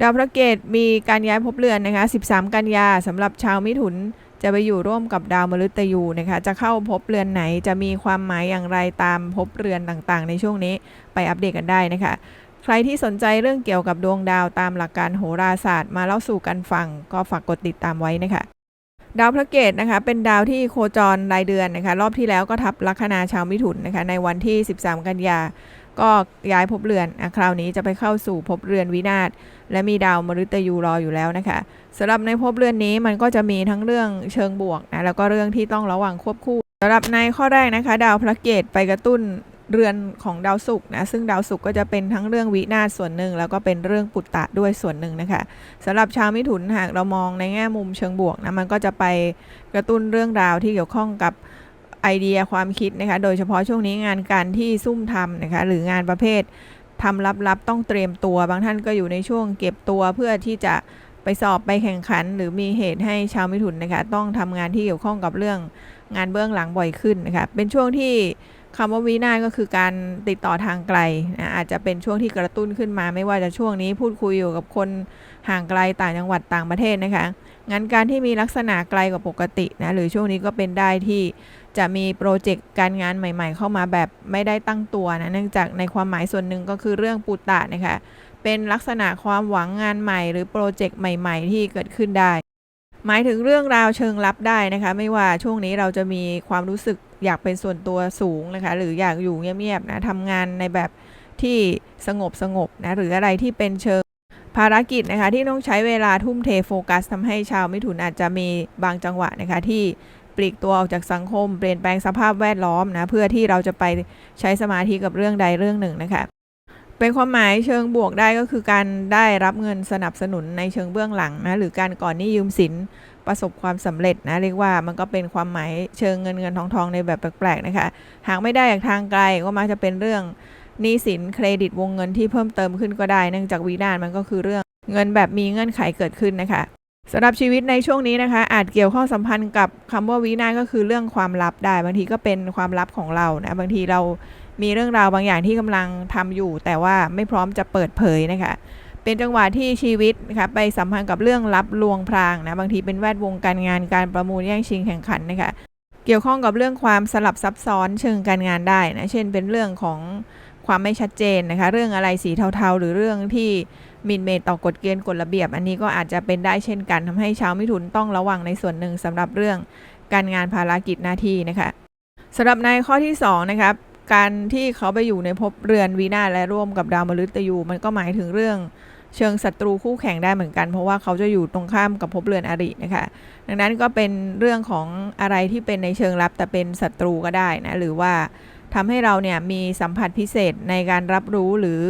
ดาวพระเกตมีการย้ายภพเรือนนะคะ 13 กันยาสำหรับชาวมิถุนจะไปอยู่ร่วมกับดาวมฤตยูนะคะ จะเข้าภพเรือนไหนจะมีความหมายอย่างไรตามภพเรือนต่างๆ ในช่วงนี้ไปอัปเดตกันได้นะคะ ใครที่สนใจเรื่องเกี่ยวกับดวงดาวตามหลักการโหราศาสตร์มาเล่าสู่กันฟัง ก็ฝากกดติดตามไว้นะคะดาวพระเกตนะคะเป็นดาวที่โคจรรายเดือนนะคะรอบที่แล้วก็ทับลัคนาชาวมิถุนนะคะในวันที่ 13 กันยา ก็ย้ายภพเรือนอะคราวนี้จะไปเข้าสู่ภพเรือนวินาศและมีดาวมฤตยูรออยู่แล้วนะคะสำหรับในภพเรือนนี้มันก็จะมีทั้งเรื่องเชิงบวกนะแล้วก็เรื่องที่ต้องระวังควบคู่สำหรับในข้อแรกนะคะ ดาวพระเกตไปกระตุ้นเรือนของดาวศุกร์นะซึ่งดาวศุกร์ก็จะเป็นทั้งเรื่องวินาศส่วนหนึ่ง แล้วก็เป็นเรื่องปุตตะด้วยส่วนหนึ่งนะคะสำหรับชาวมิถุนหากเรามองในแง่มุมเชิงบวกนะมันก็จะไปกระตุ้นเรื่องราวที่เกี่ยวข้องกับ ไอเดียความคิดนะคะ โดยเฉพาะช่วงนี้งานการที่ซุ่มทำนะคะ หรืองานประเภททำลับๆ ต้องเตรียมตัว บางท่านก็อยู่ในช่วงเก็บตัวเพื่อที่จะไปสอบไปแข่งขัน หรือมีเหตุให้ชาวมิถุนนะคะ ต้องทำงานที่เกี่ยวข้องกับเรื่องงานเบื้องหลังบ่อยขึ้นนะคะ เป็นช่วงที่คำว่าวินาก็คือการติดต่อทางไกลนะอาจจะเป็นช่วงที่กระตุ้นขึ้นมา ไม่ว่าจะช่วงนี้พูดคุยอยู่กับคนห่างไกลต่างจังหวัดต่างประเทศนะคะ งานการที่มีลักษณะไกลกว่าปกตินะหรือช่วงนี้ก็เป็นได้ที่จะมีโปรเจกต์การงานใหม่ ๆ เข้ามาแบบไม่ได้ตั้งตัวนะเนื่องจากในความหมายส่วนหนึ่งก็คือเรื่องปุตะนะคะเป็นลักษณะความหวังงานใหม่ หรือโปรเจกต์ใหม่ ๆ ที่เกิดขึ้นได้ หมายถึงเรื่องราวเชิงลับได้นะคะ ไม่ว่าช่วงนี้เราจะมีความรู้สึกอยากเป็นส่วนตัวสูงนะคะ หรืออยากอยู่เงียบๆนะทำงานในแบบที่สงบสงบๆนะหรืออะไรที่เป็นเชิง ภารกิจนะคะที่ต้องใช้เวลาทุ่มเทโฟกัสทำให้ชาวมิถุนอาจจะมีบางจังหวะนะคะที่ปลีกตัวออกจากสังคมเปลี่ยนแปลงสภาพแวดล้อมนะเพื่อที่เราจะไปใช้สมาธิกับเรื่องใดเรื่องหนึ่งนะคะเป็นความหมายเชิงบวกได้ก็คือการได้รับเงินสนับสนุนในเชิงเบื้องหลังนะหรือการก่อนหนี้ยืมสินประสบความสำเร็จนะเรียกว่ามันก็เป็นความหมายเชิงเงินเงินทองทองในแบบแปลกๆนะคะหากไม่ได้จากทางไกลก็มักจะเป็นเรื่อง หนี้สินเครดิตวงเงินที่เพิ่มเติมขึ้นก็ได้เนื่องจากวีนาศมันก็คือเรื่องเงินแบบมีเงื่อนไขเกิดขึ้นนะคะสำหรับชีวิตในช่วงนี้นะคะ อาจเกี่ยวข้องสัมพันธ์กับคำว่าวินาก็คือเรื่องความลับได้ บางทีก็เป็นความลับของเรานะบางทีเรามีเรื่องราวบางอย่างที่กำลังทำอยู่ แต่ว่าไม่พร้อมจะเปิดเผยนะคะ เป็นจังหวะที่ชีวิตนะคะไปสัมพันธ์กับเรื่องลับลวงพรางนะบางทีเป็นแวดวงการงานการประมูลแย่งชิงแข่งขันนะคะเกี่ยวข้องกับเรื่องความสลับซับซ้อนเชิงการงานได้นะเช่นเป็นเรื่องของ ความไม่ชัดเจนนะคะ เรื่องอะไรสีเทาๆ หรือเรื่องที่มินเมตต่อกฎเกณฑ์กฎระเบียบ อันนี้ก็อาจจะเป็นได้เช่นกันทำให้ชาวมิถุนต้องระวังในส่วนหนึ่งสำหรับเรื่องการงานภารกิจหน้าที่นะคะสำหรับในข้อที่2นะครับการที่เขาไปอยู่ในภพเรือนวีนาและร่วมกับดาวมฤตยู มันก็หมายถึงเรื่องเชิงศัตรูคู่แข่งได้เหมือนกัน เพราะว่าเขาจะอยู่ตรงข้ามกับภพเรือนอรินะคะ ดังนั้นก็เป็นเรื่องของอะไรที่เป็นในเชิงลับแต่เป็นศัตรูก็ได้นะหรือว่า ทำให้เราเนี่ยมีสัมผัสพิเศษในการรับรู้หรือ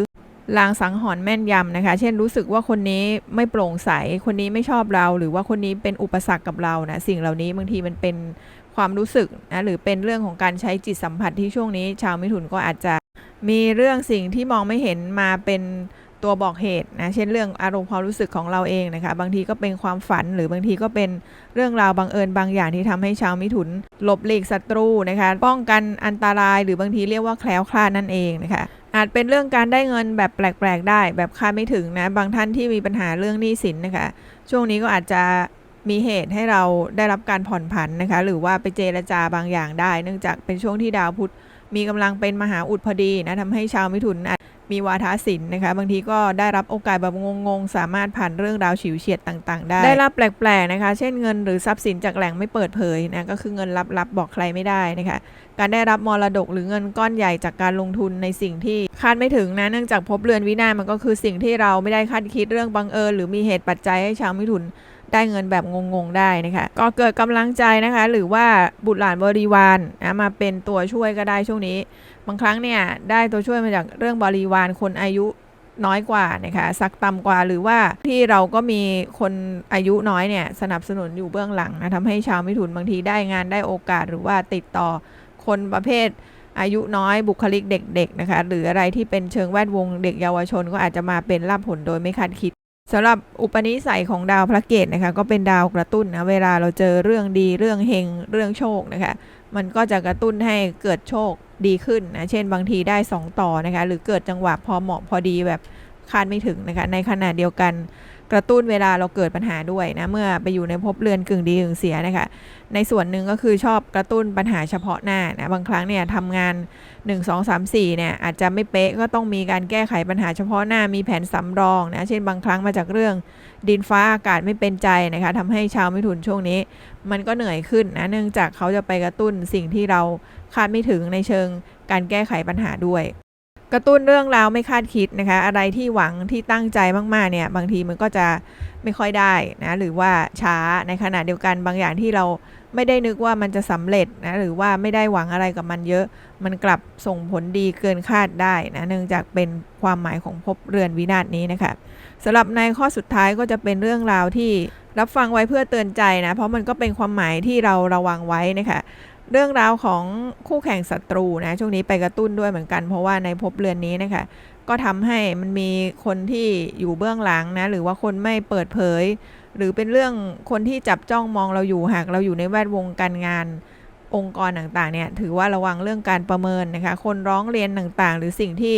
ลางสังหรณ์แม่นยำนะคะ เช่นรู้สึกว่าคนนี้ไม่โปร่งใส คนนี้ไม่ชอบเรา หรือว่าคนนี้เป็นอุปสรรคกับเรานะสิ่งเหล่านี้บางทีมันเป็นความรู้สึกนะหรือเป็นเรื่องของการใช้จิตสัมผัสที่ช่วงนี้ ชาวมิถุนก็อาจจะมีเรื่องสิ่งที่มองไม่เห็นมาเป็น ตัวบอกเหตุนะเช่นเรื่องอารมณ์ความรู้สึกของเราเองนะคะบางทีก็เป็นความฝันหรือบางทีก็เป็นเรื่องราวบังเอิญบางอย่างที่ทำให้ชาวมิถุนหลบหลีกศัตรูนะคะป้องกันอันตรายหรือบางทีเรียกว่าแคล้วคลาดนั่นเองนะคะอาจเป็นเรื่องการได้เงินแบบแปลกๆได้ แบบคาดไม่ถึงนะบางท่านที่มีปัญหาเรื่องหนี้สินนะคะช่วงนี้ก็อาจจะมีเหตุให้เราได้รับการผ่อนผันนะคะหรือว่าไปเจรจาบางอย่างได้ เนื่องจากเป็นช่วงที่ดาวพุธมีกำลังเป็นมหาอุดพอดีนะทำให้ชาวมิถุนอาจ มีวาทศิลป์นะคะ บางทีก็ได้รับโอกาสแบบงงๆ สามารถผ่านเรื่องราวฉิวเฉียดต่าง ๆ ได้ ได้รับแปลกๆนะคะ เช่นเงินหรือทรัพย์สินจากแหล่งไม่เปิดเผยนะ ก็คือเงินลับๆบอกใครไม่ได้นะคะ การได้รับมรดกหรือเงินก้อนใหญ่จากการลงทุนในสิ่งที่คาดไม่ถึงนะ เนื่องจากพบเรือนวินาศมันก็คือสิ่งที่เราไม่ได้คาดคิดเรื่องบังเอิญหรือมีเหตุปัจจัยให้ชาวมิถุน ได้เงินแบบงงๆได้นะคะ ก็เกิดกำลังใจนะคะ หรือว่าบุตรหลานบริวารนะมาเป็นตัวช่วยก็ได้ช่วงนี้ บางครั้งเนี่ยได้ตัวช่วยมาจากเรื่องบริวารคนอายุน้อยกว่านะคะสักต่ำกว่าหรือว่าที่เราก็มีคนอายุน้อยเนี่ยสนับสนุนอยู่เบื้องหลังนะทำให้ชาวมิถุนบางทีได้งานได้โอกาสหรือว่าติดต่อคนประเภทอายุน้อยบุคลิกเด็ก ๆนะคะ หรืออะไรที่เป็นเชิงแวดวงเด็กเยาวชนก็อาจจะมาเป็นลาภผลโดยไม่คาดคิด สำหรับอุปนิสัยของดาวพระเกตนะคะก็เป็นดาวกระตุ้นนะเวลาเราเจอเรื่องดีเรื่องเฮงเรื่องโชคนะคะมันก็จะกระตุ้นให้เกิดโชคดีขึ้นนะเช่นบางทีได้ 2 ต่อนะคะหรือเกิดจังหวะพอเหมาะพอดีแบบ คาดไม่ถึงนะคะ ในขณะเดียวกันกระตุ้นเวลาเราเกิดปัญหาด้วยนะ เมื่อไปอยู่ในภพเรือนกึ่งดีกึ่งเสียนะคะ ในส่วนหนึ่งก็คือชอบกระตุ้นปัญหาเฉพาะหน้านะบางครั้งเนี่ยทำงาน 1 2 3 4เนี่ยอาจจะไม่เป๊ะก็ต้องมีการแก้ไขปัญหาเฉพาะหน้ามีแผนสำรองนะเช่นบางครั้งมาจากเรื่องดินฟ้าอากาศไม่เป็นใจนะคะทำให้ชาวมิถุนช่วงนี้ มันก็เหนื่อยขึ้นนะเนื่องจากเขาจะไปกระตุ้นสิ่งที่เราคาดไม่ถึงในเชิงการแก้ไขปัญหาด้วย ระตุ้นเรื่องราวไม่คาดคิดนะคะ อะไรที่หวังที่ตั้งใจมากๆเนี่ยบางทีมันก็จะไม่ค่อยได้นะหรือว่าช้าในขณะเดียวกันบางอย่างที่เราไม่ได้นึกว่ามันจะสำเร็จนะหรือว่าไม่ได้หวังอะไรกับมันเยอะ มันกลับส่งผลดีเกินคาดได้นะเนื่องจากเป็นความหมายของภพเรือนวินาศนี้นะคะสำหรับในข้อสุดท้ายก็จะเป็นเรื่องราวที่รับฟังไว้เพื่อเตือนใจนะเพราะมันก็เป็นความหมายที่เราระวังไว้นะคะ เรื่องราวของคู่แข่งศัตรูนะช่วงนี้ไปกระตุ้นด้วยเหมือนกัน เพราะว่าในภพเรือนนี้นะคะก็ทำให้มันมีคนที่อยู่เบื้องหลังนะหรือว่าคนไม่เปิดเผย หรือเป็นเรื่องคนที่จับจ้องมองเราอยู่หากเราอยู่ในแวดวงการงานองค์กรต่างๆเนี่ยถือว่าระวังเรื่องการประเมินนะคะ คนร้องเรียนต่างๆ หรือสิ่งที่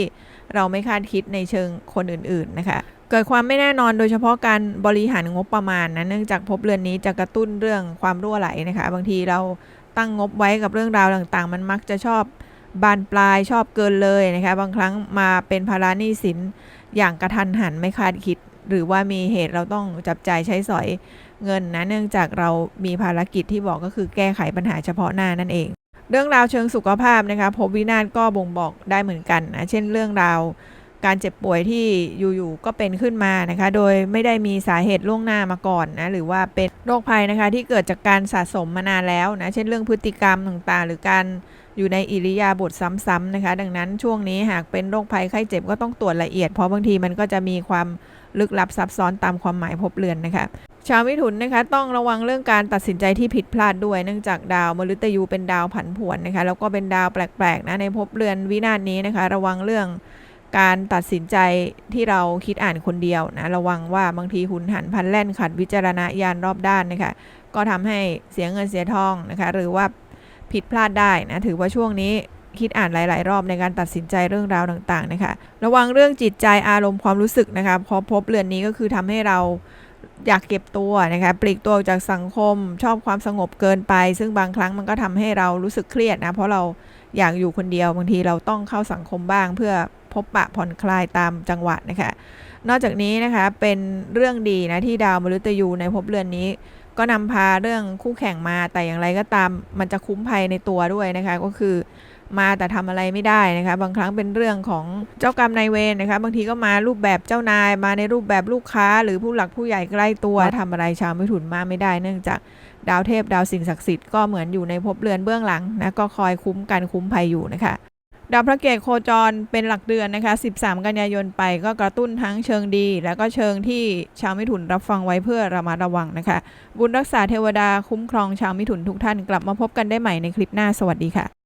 เราไม่คาดคิดในเชิงคนอื่นๆนะคะ เกิดความไม่แน่นอนโดยเฉพาะการบริหารงบประมาณนะเนื่องจากภพเรือนนี้จะกระตุ้นเรื่องความรั่วไหลนะคะ บางทีเรา ตั้งงบไว้กับเรื่องราวต่างๆ มันมักจะชอบบานปลายชอบเกินเลยนะคะบางครั้งมาเป็นภาระหนี้สินอย่างกระทันหันไม่คาดคิด หรือว่ามีเหตุเราต้องจับจ่ายใช้สอยเงินนะเนื่องจากเรามีภารกิจที่บอกก็คือแก้ไขปัญหาเฉพาะหน้านั่นเอง เรื่องราวเชิงสุขภาพนะคะพบวินาศก็บ่งบอกได้เหมือนกันนะเช่นเรื่องราว การเจ็บป่วยที่อยู่ๆก็เป็นขึ้นมานะคะ โดยไม่ได้มีสาเหตุล่วงหน้ามาก่อนนะหรือว่าเป็นโรคภัยนะคะที่เกิดจากการสะสมมานานแล้วนะเช่นเรื่องพฤติกรรมต่างๆ หรือการอยู่ในอิริยาบถซ้ำๆนะคะ ดังนั้นช่วงนี้หากเป็นโรคภัยไข้เจ็บก็ต้องตรวจละเอียด เพราะบางทีมันก็จะมีความลึกลับซับซ้อนตามความหมายพบเรือนนะคะชาวมิถุนนะคะต้องระวังเรื่องการตัดสินใจที่ผิดพลาดด้วยเนื่องจากดาวมฤตยูเป็นดาวผันผวนนะคะแล้วก็เป็นดาวแปลกๆนะในภพเรือนวินาศนี้นะคะ ระวังเรื่อง การตัดสินใจที่เราคิดอ่านคนเดียวนะระวังว่าบางทีหุนหันพันแล่นขัดวิจารณญาณรอบด้านนะคะก็ทำให้เสียเงินเสียทองนะคะหรือว่าผิดพลาดได้นะถือว่าช่วงนี้คิดอ่านหลาย ๆ รอบในการตัดสินใจเรื่องราวต่าง ๆ นะคะ ระวังเรื่องจิตใจอารมณ์ความรู้สึกนะคะพราะพบเรือนนี้ก็คือทำให้เราอยากเก็บตัวนะคะปลีกตัวออกจากสังคม ชอบความสงบเกินไป ซึ่งบางครั้งมันก็ทำให้เรารู้สึกเครียดนะเพราะเราอยากอยู่คนเดียวบางทีเราต้องเข้าสังคมบ้างเพื่อ พบปะผ่อนคลายตามจังหวะนะคะ นอกจากนี้นะคะเป็นเรื่องดีนะที่ดาวมฤตยูในภพเรือนนี้ ก็นำพาเรื่องคู่แข่งมาแต่อย่างไรก็ตามมันจะคุ้มภัยในตัวด้วยนะคะก็คือมาแต่ทำอะไรไม่ได้นะคะ บางครั้งเป็นเรื่องของเจ้ากรรมนายเวรนะคะ บางทีก็มารูปแบบเจ้านายมาในรูปแบบลูกค้า หรือผู้หลักผู้ใหญ่ใกล้ตัวทำอะไรชาวมิถุนมาไม่ได้ เนื่องจากดาวเทพดาวสิ่งศักดิ์สิทธิ์ก็เหมือนอยู่ในภพเรือนเบื้องหลังนะก็คอยคุ้มกันคุ้มภัยอยู่นะคะ ดาวพระเกตโคจรเป็นหลักเดือนนะคะ 13 กันยายนไปก็กระตุ้นทั้งเชิงดี แล้วก็เชิงที่ชาวมิถุนรับฟังไว้เพื่อระมัดระวังนะคะ บุญรักษาเทวดาคุ้มครองชาวมิถุนทุกท่านกลับมาพบกันได้ใหม่ในคลิปหน้าสวัสดีค่ะ